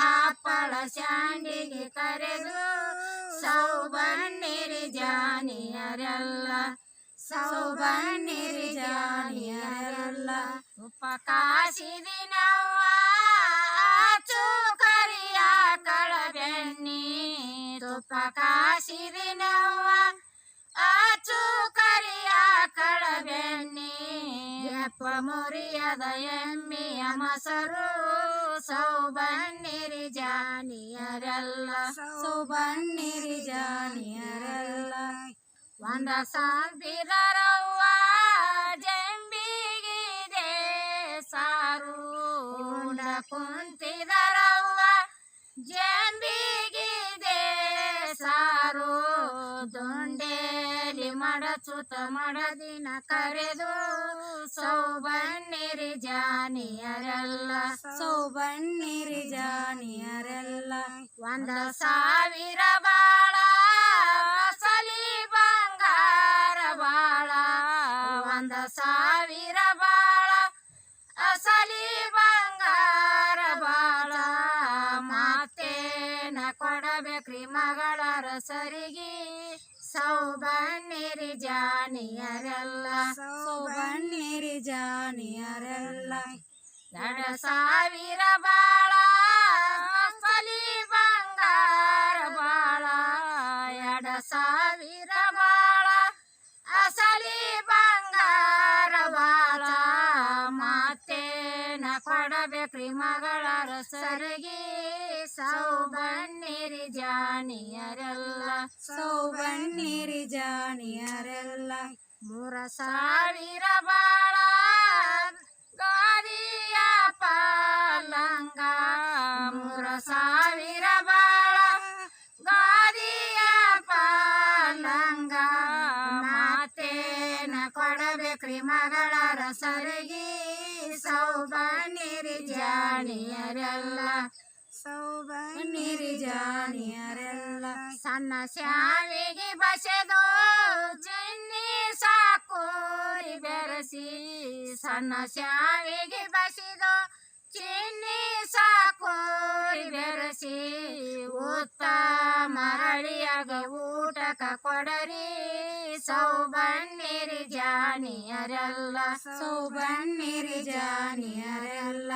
ಹಪ್ಪಳ ಶಾಂಡಿಗೆ ಕರೆದು ಸೌಬಣ್ಣಿರಿ ಜಾನಿಯರೆಲ್ಲ ಸೌಬಣ್ಣಿರಿ ಜಾನಿಯರೆಲ್ಲ. ಉಪಕಾಸಿದಿನವ್ವ ಚೂಕರಿಯ ಕಳಬೆಣ್ಣಿ ತುಪ್ಪ ಕಾಸಿದಿನವ್ವ. ಚೂಕರಿಯ ಕಳಬೆಣ್ಣಿ ಎಪ್ಪ ಮುರಿಯದ ಎಮ್ಮಿಯ ಮೊಸರು. ಸೌಬನ್ನಿರಿ ಜಾನಿಯರೆಲ್ಲ. ಸೌಬನ್ನಿರಿ ಜಾನಿಯರೆಲ್ಲ. ಒಂದ ಸಾವಿರರವ್ವ ಮಡಚುತ ಮಡದಿನ ಕರೆದು ಸೌಬಣ್ಣಿರಿ ಜಾನಿಯರೆಲ್ಲ ಸೌಬಣ್ಣಿರಿ ಜಾನಿಯರೆಲ್ಲ, ಒಂದ ಸಾವಿರ ಬಾಳ, ಸಲಿ ಬಂಗಾರ ಬಾಳ, ಒಂದ ಸಾವಿರ ಬಾಳ ಅಸಲಿ ಬಂಗಾರ ಬಾಳ, ಮಾತೇನ ಕೊಡಬೇಕ್ರಿ ಮಗಳ ರಸರಿಗೆ ಸೌಬನ್ನಿರಿ ಜಾನಿಯರೆಲ್ಲ. ಸೌಬನ್ನಿರಿ ಜಾನಿಯರೆಲ್ಲ. ಎರಡು ಸಾವಿರ ಬಾಳ ಅಸಲಿ ಬಂಗಾರ ಬಾಳ. ಎರಡು ಸಾವಿರ ಕೊಡಬೇಕ್ರಿ ಮಗಳ ರಸರಿಗೆ. ಸೌಬಣ್ಣಿರಿ ಜಾನಿಯರೆಲ್ಲ ಸೌಬಣ್ಣಿರಿ ಜಾನಿಯರೆಲ್ಲ ಮೂರ ಸಾವಿರ ಬಾಳ ಗಾದಿಯ ಪಾಲಂಗ. ಮೂರ ಸಾವಿರ ಬಾಳ ಗಾದಿಯ ಪಾಲಂಗ. ಮಾತೇನ ಕೊಡಬೇಕ್ರಿ ಮಗಳ ರಸರಿಗೆ. ಸೌಬನ್ನಿರಿ ಜಾಣಿಯರೆಲ್ಲ ಸೌಬನ್ನಿರಿ ಜಾಣಿಯರೆಲ್ಲ ಸಣ್ಣ ಶಾವಿಗೆ ಬಸೆದು, ಚೆನ್ನಿ ಸಾಕೋರಿ ಬೆರೆಸಿ. ಸಣ್ಣ ಶಾವಿಗೆ ಬಸಿದು, ಚೆನ್ನಿ ಸಾಕೋರಿ ಬೆರೆಸಿ. ಉತ್ತ ಮರಳಿಯಾಗ ಊಟಕ ಕೊಡರಿ. ಸೌಬನ್ನಿರಿ ಜಾನಿಯರೆಲ್ಲ ಸೌಬನ್ನಿರಿ ಜಾನಿಯರೆಲ್ಲ